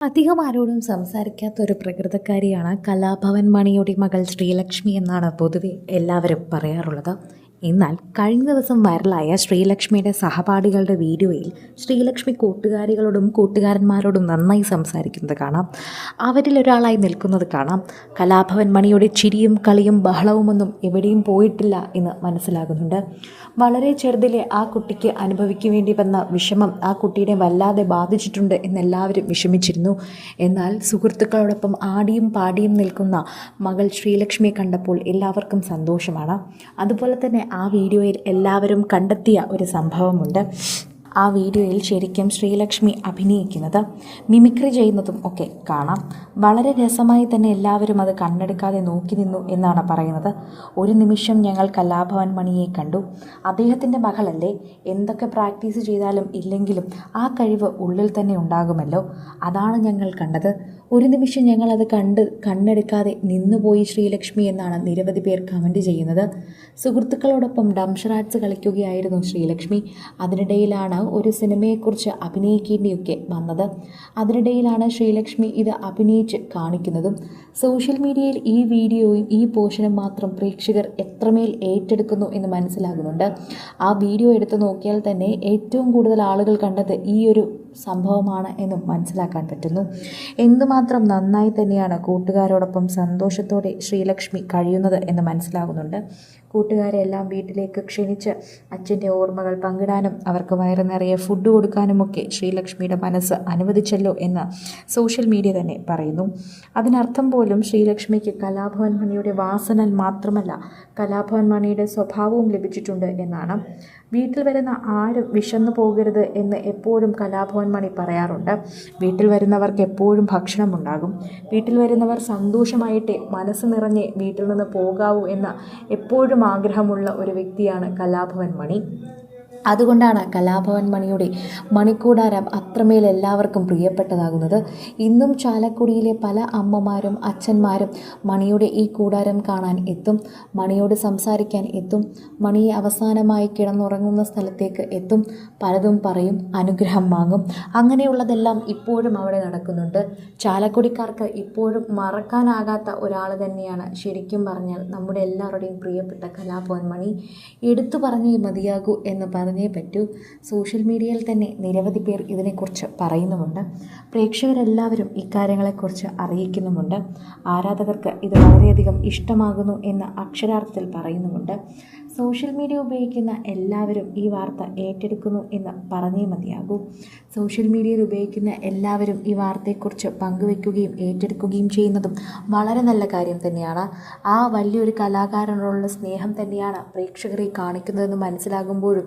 അധികം ആരോടും സംസാരിക്കാത്ത ഒരു പ്രകൃതക്കാരിയാണ് കലാഭവൻ മണിയുടെ മകൾ ശ്രീലക്ഷ്മി എന്നാണ് പൊതുവെ എല്ലാവരും പറയാറുള്ളത്. എന്നാൽ കഴിഞ്ഞ ദിവസം വൈറലായ ശ്രീലക്ഷ്മിയുടെ സഹപാഠികളുടെ വീഡിയോയിൽ ശ്രീലക്ഷ്മി കൂട്ടുകാരികളോടും കൂട്ടുകാരന്മാരോടും നന്നായി സംസാരിക്കുന്നത് കാണാം. അവരിൽ ഒരാളായി നിൽക്കുന്നത് കാണാം. കലാഭവൻ മണിയുടെ ചിരിയും കളിയും ബഹളവുമൊന്നും എവിടെയും പോയിട്ടില്ല എന്ന് മനസ്സിലാകുന്നുണ്ട്. വളരെ ചെറുതിലെ ആ കുട്ടിക്ക് അനുഭവിക്കേണ്ടി വന്ന വിഷമം ആ കുട്ടിയെ വല്ലാതെ ബാധിച്ചിട്ടുണ്ട് എന്നെല്ലാവരും വിഷമിച്ചിരുന്നു. എന്നാൽ സുഹൃത്തുക്കളോടൊപ്പം ആടിയും പാടിയും നിൽക്കുന്ന മകൾ ശ്രീലക്ഷ്മിയെ കണ്ടപ്പോൾ എല്ലാവർക്കും സന്തോഷമാണ്. അതുപോലെ തന്നെ ആ വീഡിയോയിൽ എല്ലാവരും കണ്ടെത്തിയ ഒരു സംഭവമുണ്ട്. ആ വീഡിയോയിൽ ശരിക്കും ശ്രീലക്ഷ്മി അഭിനയിക്കുന്നത് മിമിക്രി ചെയ്യുന്നതും ഒക്കെ കാണാം. വളരെ രസമായി തന്നെ എല്ലാവരും അത് കണ്ണെടുക്കാതെ നോക്കി നിന്നു എന്നാണ് പറയുന്നത്. ഒരു നിമിഷം ഞങ്ങൾ കലാഭവൻ മണിയെ കണ്ടു. അദ്ദേഹത്തിന്റെ മകളല്ലേ? എന്തൊക്കെ പ്രാക്ടീസ് ചെയ്താലും ഇല്ലെങ്കിലും ആ കഴിവ് ഉള്ളിൽ തന്നെ ഉണ്ടാകുമല്ലോ. അതാണ് ഞങ്ങൾ കണ്ടത്. ഒരു നിമിഷം ഞങ്ങളത് കണ്ട് കണ്ണെടുക്കാതെ നിന്നുപോയി ശ്രീലക്ഷ്മി എന്നാണ് നിരവധി പേർ കമന്റ് ചെയ്യുന്നത്. സുഹൃത്തുക്കളോടൊപ്പം ഡംഷറാറ്റ്സ് കളിക്കുകയായിരുന്നു ശ്രീലക്ഷ്മി. അതിനിടയിലാണ് ഒരു സിനിമയെക്കുറിച്ച് അഭിനയിക്കേണ്ടിയൊക്കെ വന്നത്. അതിനിടയിലാണ് ശ്രീലക്ഷ്മി ഇത് അഭിനയിച്ച് കാണിക്കുന്നതും. സോഷ്യൽ മീഡിയയിൽ ഈ വീഡിയോയും ഈ പോഷനും മാത്രം പ്രേക്ഷകർ എത്രമേൽ ഏറ്റെടുക്കുന്നു എന്ന് മനസ്സിലാകുന്നുണ്ട്. ആ വീഡിയോ എടുത്തു നോക്കിയാൽ തന്നെ ഏറ്റവും കൂടുതൽ ആളുകൾ കണ്ടത് ഈ ഒരു സംഭവമാണ് എന്നും മനസ്സിലാക്കാൻ പറ്റുന്നു. എന്തുമാത്രം നന്നായി തന്നെയാണ് കൂട്ടുകാരോടൊപ്പം സന്തോഷത്തോടെ ശ്രീലക്ഷ്മി കഴിയുന്നത് എന്ന് മനസ്സിലാകുന്നുണ്ട്. കൂട്ടുകാരെല്ലാം വീട്ടിലേക്ക് ക്ഷണിച്ച് അച്ഛന്റെ ഓർമ്മകൾ പങ്കിടാനും അവർക്ക് വയറ് നിറയെ ഫുഡ് കൊടുക്കാനുമൊക്കെ ശ്രീലക്ഷ്മിയുടെ മനസ്സ് അനുവദിച്ചല്ലോ എന്ന് സോഷ്യൽ മീഡിയ തന്നെ പറയുന്നു. അതിനർത്ഥം പോലും ശ്രീലക്ഷ്മിക്ക് കലാഭവൻ മണിയുടെ വാസന മാത്രമല്ല കലാഭവൻ മണിയുടെ സ്വഭാവവും ലഭിച്ചിട്ടുണ്ട് എന്നാണ്. വീട്ടിൽ വരുന്ന ആരും വിശന്നു പോകരുത് എന്ന് എപ്പോഴും കലാഭവൻ മണി പറയാറുണ്ട്. വീട്ടിൽ വരുന്നവർക്ക് എപ്പോഴും ഭക്ഷണമുണ്ടാകും. വീട്ടിൽ വരുന്നവർ സന്തോഷമായിട്ട് മനസ്സ് നിറഞ്ഞ് വീട്ടിൽ നിന്ന് പോകാവൂ എന്ന എപ്പോഴും ആഗ്രഹമുള്ള ഒരു വ്യക്തിയാണ് കലാഭവൻ മണി. അതുകൊണ്ടാണ് കലാഭവൻ മണിയുടെ മണിക്കൂടാരം അത്രമേൽ എല്ലാവർക്കും പ്രിയപ്പെട്ടതാകുന്നത്. ഇന്നും ചാലക്കുടിയിലെ പല അമ്മമാരും അച്ഛന്മാരും മണിയുടെ ഈ കൂടാരം കാണാൻ എത്തും മണിയോട് സംസാരിക്കാൻ എത്തും മണിയെ അവസാനമായി കിടന്നുറങ്ങുന്ന സ്ഥലത്തേക്ക് എത്തും പലതും പറയും അനുഗ്രഹം വാങ്ങും. അങ്ങനെയുള്ളതെല്ലാം ഇപ്പോഴും അവിടെ നടക്കുന്നുണ്ട്. ചാലക്കുടിക്കാർക്ക് ഇപ്പോഴും മറക്കാനാകാത്ത ഒരാൾ തന്നെയാണ് ശരിക്കും പറഞ്ഞാൽ നമ്മുടെ എല്ലാവരുടെയും പ്രിയപ്പെട്ട കലാഭവൻ മണി. എടുത്തു പറഞ്ഞേ മതിയാകൂ എന്ന് പറഞ്ഞേ പറ്റൂ. സോഷ്യൽ മീഡിയയിൽ തന്നെ നിരവധി പേർ ഇതിനെക്കുറിച്ച് പറയുന്നുമുണ്ട്. പ്രേക്ഷകരെല്ലാവരും ഇക്കാര്യങ്ങളെക്കുറിച്ച് അറിയിക്കുന്നുമുണ്ട്. ആരാധകർക്ക് ഇത് വളരെയധികം ഇഷ്ടമാകുന്നു എന്ന് അക്ഷരാർത്ഥത്തിൽ പറയുന്നുമുണ്ട്. സോഷ്യൽ മീഡിയ ഉപയോഗിക്കുന്ന എല്ലാവരും ഈ വാർത്ത ഏറ്റെടുക്കുന്നു എന്ന് പറഞ്ഞേ മതിയാകൂ. സോഷ്യൽ മീഡിയയിൽ ഉപയോഗിക്കുന്ന എല്ലാവരും ഈ വാർത്തയെക്കുറിച്ച് പങ്കുവെക്കുകയും ഏറ്റെടുക്കുകയും ചെയ്യുന്നതും വളരെ നല്ല കാര്യം തന്നെയാണ്. ആ വലിയൊരു കലാകാരനോടുള്ള സ്നേഹം തന്നെയാണ് പ്രേക്ഷകരെ കാണിക്കുന്നതെന്ന് മനസ്സിലാകുമ്പോഴും